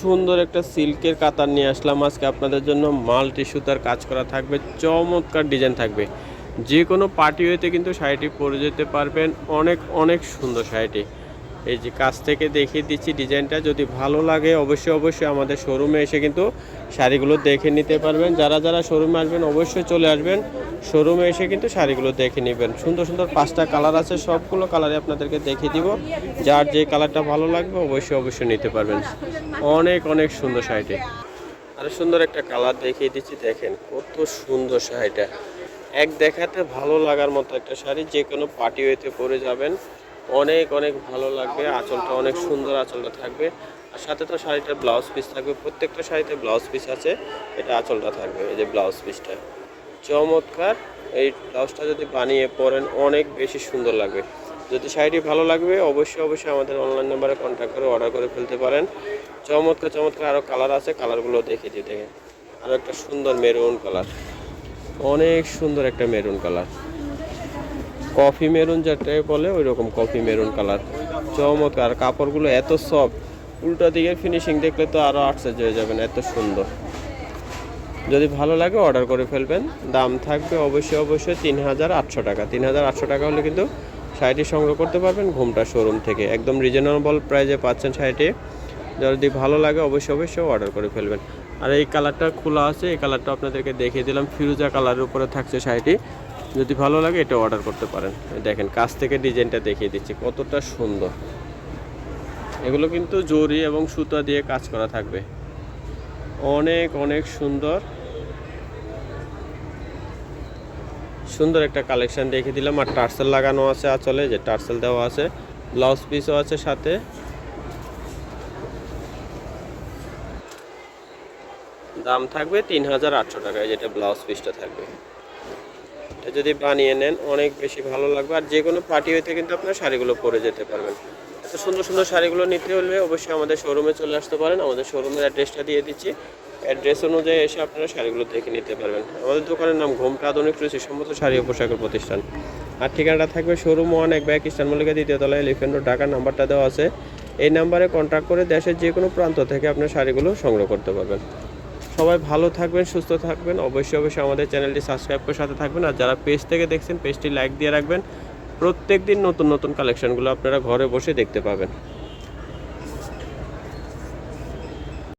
সুন্দর একটা সিল্কের কাতার নিয়ে আসলাম আজকে। আপনাদের জন্য মাল্টি সুতার কাজ করা থাকবে, চমৎকার ডিজাইন থাকবে। যে কোনো পার্টি হইতে কিন্তু শাড়িটি পরে যেতে পারবেন, অনেক অনেক সুন্দর শাড়িটি। এই যে কাছ থেকে দেখিয়ে দিচ্ছি ডিজাইনটা, যদি ভালো লাগে অবশ্যই অবশ্যই আমাদের শোরুমে এসে কিন্তু শাড়িগুলো দেখে নিতে পারবেন। যারা যারা শোরুমে আসবেন, অবশ্যই চলে আসবেন। শোরুমে এসে কিন্তু শাড়িগুলো দেখে নেবেন। সুন্দর সুন্দর পাঁচটা কালার আছে, সবগুলো কালারে আপনাদেরকে দেখিয়ে দিব। যার যে কালারটা ভালো লাগবে অবশ্যই অবশ্যই নিতে পারবেন। অনেক অনেক সুন্দর শাড়িটি। আর সুন্দর একটা কালার দেখিয়ে দিচ্ছি, দেখেন কত সুন্দর শাড়িটা। এক দেখাতে ভালো লাগার মতো একটা শাড়ি, যে কোনো পার্টি ওয়েতে পরে যাবেন। অনেক অনেক ভালো লাগবে, আঁচলটা অনেক সুন্দর আঁচলটা থাকবে। আর সাথে তো শাড়িটার ব্লাউজ পিস থাকবে, প্রত্যেকটা শাড়িতে ব্লাউজ পিস আছে, এটা আঁচলটা থাকবে, এই যে ব্লাউজ পিসটা চমৎকার। এই ব্লাউজটা যদি বানিয়ে পরেন, অনেক বেশি সুন্দর লাগবে। যদি শাড়িটি ভালো লাগবে, অবশ্যই অবশ্যই আমাদের অনলাইন নাম্বারে কন্ট্যাক্ট করে অর্ডার করে ফেলতে পারেন। চমৎকার চমৎকার আরও কালার আছে কালারগুলো দেখে দিই দেখেন। আরও একটা সুন্দর মেরুন কালার অনেক সুন্দর একটা মেরুন কালার কফি মেরুন যেটাই বলে ওই রকম কফি মেরুন কালার চমৎকার কাপড়গুলো এত সফট উল্টো দিকের ফিনিশিং দেখলে তো আরও আশ্চর্য হয়ে যাবেন, এত সুন্দর। যদি ভালো লাগে অর্ডার করে ফেলবেন। দাম থাকবে অবশ্যই অবশ্যই তিন হাজার আটশো টাকা। তিন হাজার আটশো টাকা হলে কিন্তু শাড়িটি সংগ্রহ করতে পারবেন ঘুমটা শোরুম থেকে। একদম রিজনেবল প্রাইজে পাচ্ছেন শাড়িটি। যদি ভালো লাগে অবশ্যই অবশ্যই অর্ডার করে ফেলবেন। আর এই কালারটা খোলা আছে, এই কালারটা আপনাদেরকে দেখিয়ে দিলাম। ফিরোজা কালারের উপরে থাকছে শাড়িটি। যদি ভালো লাগে এটা অর্ডার করতে পারেন। দেখেন, কাছ থেকে ডিজাইনটা দেখিয়ে দিচ্ছি। কতটা সুন্দর। এগুলো কিন্তু জরি এবং সুতা দিয়ে কাজ করা থাকবে। অনেক অনেক সুন্দর। সুন্দর একটা কালেকশন দেখে দিলাম। আর টার্সেল লাগানো আছে আচলে, যে টার্সেল দেওয়া আছে। ব্লাউজ পিসও আছে সাথে। দাম থাকবে তিন হাজার আটশো টাকায়, যেটা ব্লাউজ পিসটা থাকবে। এটা যদি বানিয়ে নেন, অনেক বেশি ভালো লাগবে। আর যে কোনো পার্টি হইতে কিন্তু আপনার শাড়িগুলো পরে যেতে পারবেন। এত সুন্দর সুন্দর শাড়িগুলো নিতে হলে অবশ্যই আমাদের শোরুমে চলে আসতে পারেন। আমাদের শোরুমের অ্যাড্রেসটা দিয়ে দিচ্ছি। অ্যাড্রেস অনুযায়ী এসে আপনারা শাড়িগুলো দেখে নিতে পারবেন। আমাদের দোকানের নাম ঘোমটা আধুনিক রুচি সম্মত শাড়ি ও পোশাকের প্রতিষ্ঠান। আর ঠিকানাটা থাকবে শোরুম ওয়ান এক ব্যাগ ইস্টান মল্লিকা দ্বিতীয় তলায় এলিফেন্ট ঢাকার নাম্বারটা দেওয়া আছে। এই নাম্বারে কন্ট্যাক্ট করে দেশের যে কোনো প্রান্ত থেকে আপনার শাড়িগুলো সংগ্রহ করতে পারবেন। সবাই ভালো থাকবেন, সুস্থ থাকবেন। অবশ্যই অবশ্যই আমাদের চ্যানেলটি সাবস্ক্রাইব করে সাথে থাকবেন। আর যারা পেজ থেকে দেখছেন পেজটি লাইক দিয়ে রাখবেন। প্রত্যেক দিন নতুন নতুন কালেকশনগুলো আপনারা ঘরে বসে দেখতে পাবেন।